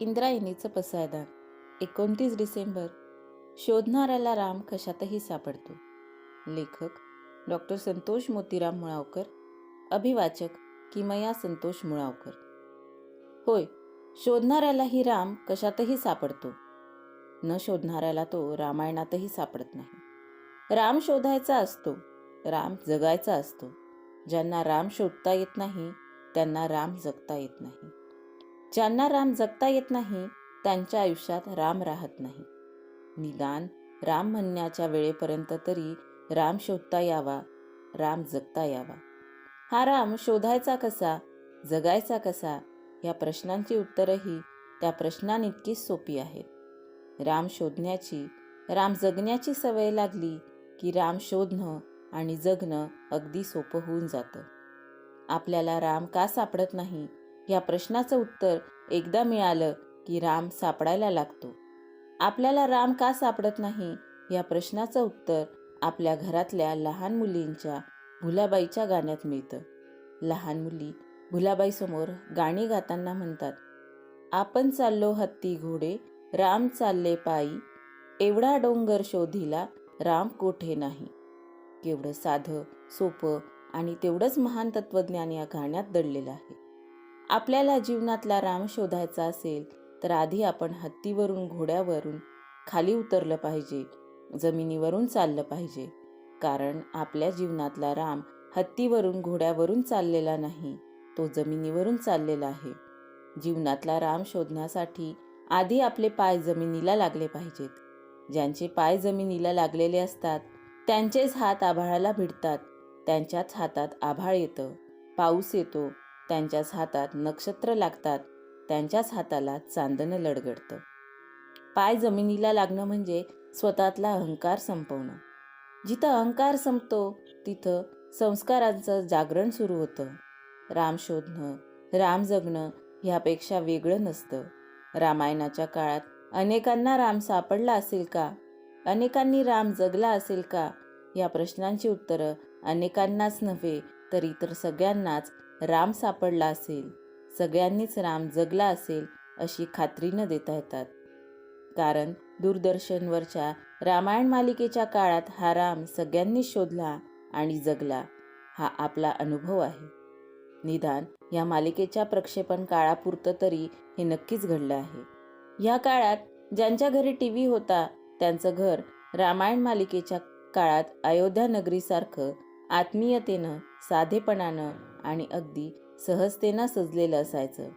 इंद्रायणीचं पसायदान. एकोणतीस डिसेंबर. शोधणाऱ्याला राम कशातही सापडतो. लेखक डॉक्टर संतोष मोतीराम मुळावकर. अभिवाचक किमया संतोष मुळावकर. होय शोधणाऱ्यालाही राम कशातही सापडतो. न शोधणाऱ्याला तो रामायणातही सापडत नाही. राम शोधायचा असतो. राम जगायचा असतो. ज्यांना राम शोधता येत नाही त्यांना राम जगता येत नाही. ज्यांना राम जगता येत नाही त्यांच्या आयुष्यात राम राहत नाही. निदान राम म्हणण्याच्या वेळेपर्यंत तरी राम शोधता यावा राम जगता यावा. हा राम शोधायचा कसा जगायचा कसा या प्रश्नांची उत्तरंही त्या प्रश्नांइतकीच सोपी आहेत. राम शोधण्याची राम जगण्याची सवय लागली की राम शोधणं आणि जगणं अगदी सोपं होऊन जातं. आपल्याला राम का सापडत नाही या प्रश्नाचं उत्तर एकदा मिळालं की राम सापडायला लागतो. आपल्याला राम का सापडत नाही? या प्रश्नाचं उत्तर आपल्या घरातल्या लहान मुलींच्या भुलाबाईच्या गाण्यात मिळतं. लहान मुली भुलाबाईसमोर गाणी गाताना म्हणतात आपण चाललो हत्ती घोडे राम चालले पायी. एवढा डोंगर शोधिला राम कोठे नाही. केवढं साधं सोपं आणि तेवढंच महान तत्वज्ञान या गाण्यात दडलेलं आहे. आपल्याला जीवनातला राम शोधायचा असेल तर आधी आपण हत्तीवरून घोड्यावरून खाली उतरलं पाहिजे जमिनीवरून चाललं पाहिजे. कारण आपल्या जीवनातला राम हत्तीवरून घोड्यावरून चाललेला नाही तो जमिनीवरून चाललेला आहे. जीवनातला राम शोधण्यासाठी आधी आपले पाय जमिनीला लागले पाहिजेत. ज्यांचे पाय जमिनीला लागलेले असतात त्यांचेच हात आभाळाला भिडतात. त्यांच्याच हातात आभाळ येतं. पाऊस येतो त्यांच्याच हातात नक्षत्र लागतात त्यांच्याच हाताला चांदणं लडगडतं. पाय जमिनीला लागणं म्हणजे स्वतःतला अहंकार संपवणं. जिथं अहंकार संपतो तिथं संस्कारांचं जागरण सुरू होतं. राम शोधणं राम जगणं ह्यापेक्षा वेगळं नसतं. रामायणाच्या काळात अनेकांना राम सापडला असेल का? अनेकांनी राम जगला असेल का? या प्रश्नांची उत्तरं अनेकांनाच नव्हे तर इतर सगळ्यांनाच राम सापडला असेल सगळ्यांनीच राम जगला असेल अशी खात्री न देता येतात कारण दूरदर्शनवरच्या रामायण मालिकेच्या काळात हा राम सगळ्यांनी शोधला आणि जगला हा आपला अनुभव आहे. निदान या मालिकेच्या प्रक्षेपण काळापुरतं तरी हे नक्कीच घडलं आहे. या काळात ज्यांच्या घरी टी व्ही होता त्यांचं घर रामायण मालिकेच्या काळात अयोध्या नगरीसारखं आत्मीयतेनं साधेपणानं आणि अगदी सहजतेनं सजलेलं असायचं.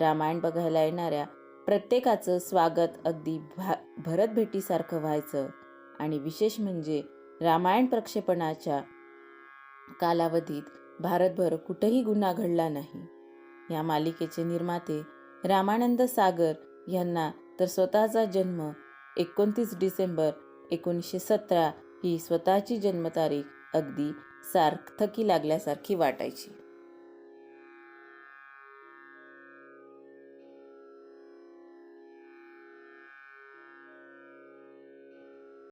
रामायण बघायला येणाऱ्या प्रत्येकाचं स्वागत अगदी भा भरत भेटीसारखं व्हायचं. आणि विशेष म्हणजे रामायण प्रक्षेपणाच्या कालावधीत भारतभर कुठंही गुन्हा घडला नाही. या मालिकेचे निर्माते रामानंद सागर यांना तर स्वतःचा जन्म एकोणतीस डिसेंबर एकोणीसशे सतरा ही स्वतःची जन्मतारीख अगदी सार्थकी लागल्यासारखी वाटायची.